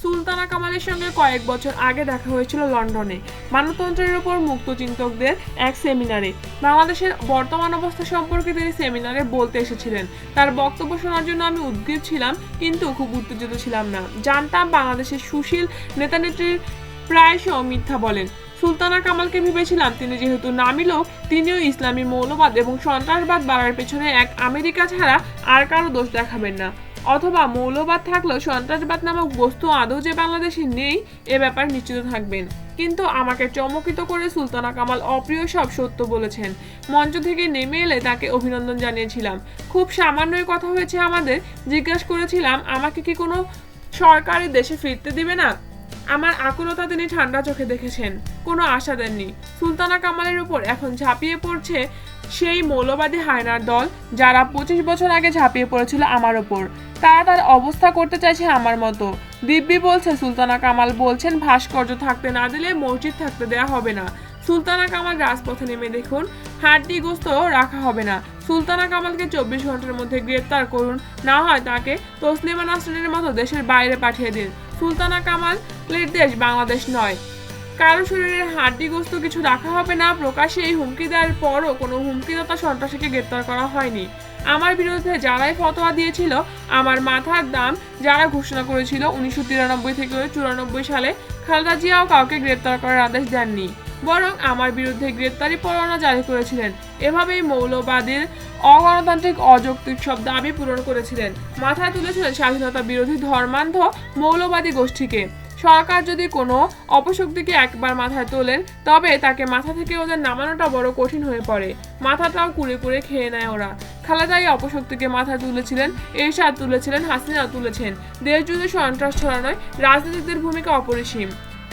সুলতানা কামালের সঙ্গে কয়েক বছর আগে দেখা হয়েছিল লন্ডনে। মানবতন্ত্রের উপর মুক্ত চিন্তকদের এক সেমিনারে। বাংলাদেশের বর্তমান অবস্থা সম্পর্কে তিনি সেমিনারে বলতে এসেছিলেন। তার বক্তব্য শোনার জন্য আমি উদ্গ্রীব ছিলাম, কিন্তু খুব উত্তেজিত ছিলাম না। জানতাম বাংলাদেশের সুশীল নেতানেত্রীর প্রায়শ মিথ্যা বলেন। সুলতানা কামালকে ভেবেছিলাম তিনি যেহেতু নামী লোক, তিনিও ইসলামী মৌলবাদ এবং সন্ত্রাসবাদ বাড়ার পেছনে এক আমেরিকা ছাড়া আর কারও দোষ দেখাবেন না। অথবা মৌলবাদ থাকলেও সন্ত্রাসবাদ নামক বস্তু আদৌ যে বাংলাদেশে নেই, এ ব্যাপার নিশ্চিত থাকবেন। কিন্তু আমাকে চমকিত করে সুলতানা কামাল অপ্রিয় সব সত্য বলেছেন। মঞ্চ থেকে নেমে এলে তাকে অভিনন্দন জানিয়েছিলাম। খুব সামান্যই কথা হয়েছে আমাদের। জিজ্ঞাসা করেছিলাম, আমাকে কি কোনো সরকারি দেশে ফিরতে দিবে না? আমার আকুলতা তিনি ঠান্ডা চোখে দেখেছেন। কোনো আশা দেননি। সুলতানা কামালের উপর এখন ঝাঁপিয়ে পড়ছে সেই মৌলবাদী হায়নার দল, যারা পঁচিশ বছর আগে ঝাঁপিয়ে পড়েছিল আমার ওপর তারা তার অবস্থা করতে চাইছে আমার মতো। দিব্যি বলছে, সুলতানা কামাল বলছেন, ভাস্কর্য থাকতে না দিলে মসজিদ থাকতে দেয়া হবে না। সুলতানা কামাল রাজপথে নেমে দেখুন, হাড্ডি গোস্ত রাখা হবে না। সুলতানা কামালকে চব্বিশ ঘণ্টার মধ্যে গ্রেপ্তার করুন, না হয় তাকে তসলিমা নাসরিনের মতো দেশের বাইরে পাঠিয়ে দিন। সুলতানা কামালের দেশ বাংলাদেশ নয়। কারও শরীরের হাড্ডিগ্রস্ত কিছু রাখা হবে না প্রকাশে এই হুমকি দেওয়ার পরও কোনো হুমকিদাতা সন্ত্রাসীকে গ্রেপ্তার করা হয়নি। আমার বিরুদ্ধে যারাই ফতোয়া দিয়েছিল, আমার মাথার দাম যারা ঘোষণা করেছিল উনিশশো তিরানব্বই থেকে চুরানব্বই সালে, খালেদা জিয়াও কাউকে গ্রেপ্তার করার আদেশ দেননি। বরং আমার বিরুদ্ধে গ্রেপ্তারি পরোয়ানা জারি করেছিলেন। এভাবেই মৌলবাদীর অগণতান্ত্রিক অযৌক্তিক সব দাবি পূরণ করেছিলেন। মাথায় তুলেছিলেন স্বাধীনতা বিরোধী ধর্মান্ধ মৌলবাদী গোষ্ঠীকে। সরকার যদি কোনো অপশক্তিকে একবার মাথায় তোলেন, তবে তাকে মাথা থেকে ওদের নামানোটা বড় কঠিন হয়ে পড়ে। মাথাটাও কুড়ে কুড়ে খেয়ে নেয় ওরা। খালেদাই অপশক্তিকে মাথায় তুলেছিলেন, এরশাদ তুলেছিলেন, হাসিনা তুলেছেন। দেশ জুড়ে সন্ত্রাস ছড়ানোয় রাজনীতিকদের ভূমিকা অপরিসীম।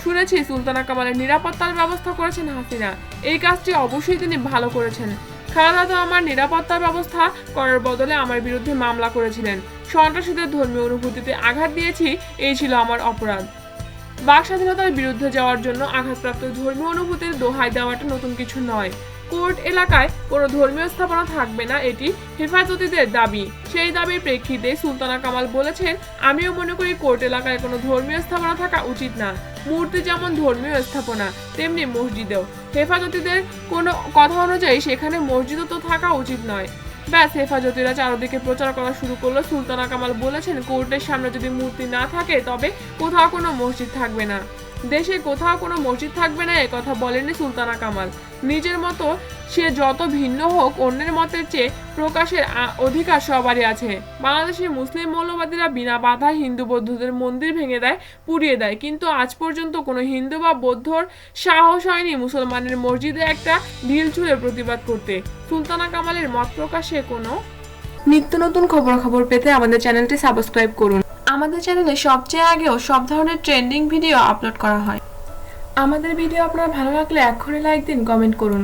শুনেছি সুলতানা কামালের নিরাপত্তার ব্যবস্থা করেছেন হাসিনা। এই কাজটি অবশ্যই তিনি ভালো করেছেন। খালেদা তো আমার নিরাপত্তার ব্যবস্থা করার বদলে আমার বিরুদ্ধে মামলা করেছিলেন। সন্ত্রাসীদের ধর্মীয় অনুভূতিতে আঘাত দিয়েছি, এই ছিল আমার অপরাধ। বাক স্বাধীনতার বিরুদ্ধে যাওয়ার জন্য আঘাতপ্রাপ্ত ধর্মীয় অনুভূতির দোহাই দেওয়াটা নতুন কিছু নয়। কোর্ট এলাকায় কোনো ধর্মীয় স্থাপনা থাকবে না, এটি হেফাজতিদের দাবি। সেই দাবির প্রেক্ষিতে সুলতানা কামাল বলেছেন, আমিও মনে করি কোর্ট এলাকায় কোনো ধর্মীয় স্থাপনা থাকা উচিত না। মূর্তি যেমন ধর্মীয় স্থাপনা, তেমনি মসজিদেও। হেফাজতিদের কোনো কথা অনুযায়ী সেখানে মসজিদও তো থাকা উচিত নয়। ব্যাস, হেফাজতিরা চারদিকে প্রচার করা শুরু করল। সুলতানা কামাল বলেছেন, কোর্টের সামনে যদি মূর্তি না থাকে, তবে কোথাও কোনো মসজিদ থাকবে না। দেশে কোথাও কোনো মসজিদ থাকবে না কথা বলেনি সুলতানা কামাল। নিজের মতো সে যত ভিন্ন হোক, অন্যের মতের চেয়ে প্রকাশের অধিকার সবারই আছে। বাংলাদেশের মুসলিম মৌলবাদীরা বিনা বাধায় হিন্দু বৌদ্ধদের মন্দির ভেঙে দেয়, পুড়িয়ে দেয়। কিন্তু আজ পর্যন্ত কোনো হিন্দু বা বৌদ্ধর সাহস হয়নি মুসলমানের মসজিদে একটা ঢিল ছুঁড়ে প্রতিবাদ করতে। সুলতানা কামালের মত প্রকাশে কোনো নিত্য নতুন খবরাখবর পেতে আমাদের চ্যানেলটি সাবস্ক্রাইব করুন। আমাদের চ্যানেলে সবচেয়ে আগেও সব ধরনের ট্রেন্ডিং ভিডিও আপলোড করা হয়। আমাদের ভিডিও আপনার ভালো লাগলে এক্ষুনি লাইক দিন কমেন্ট করুন।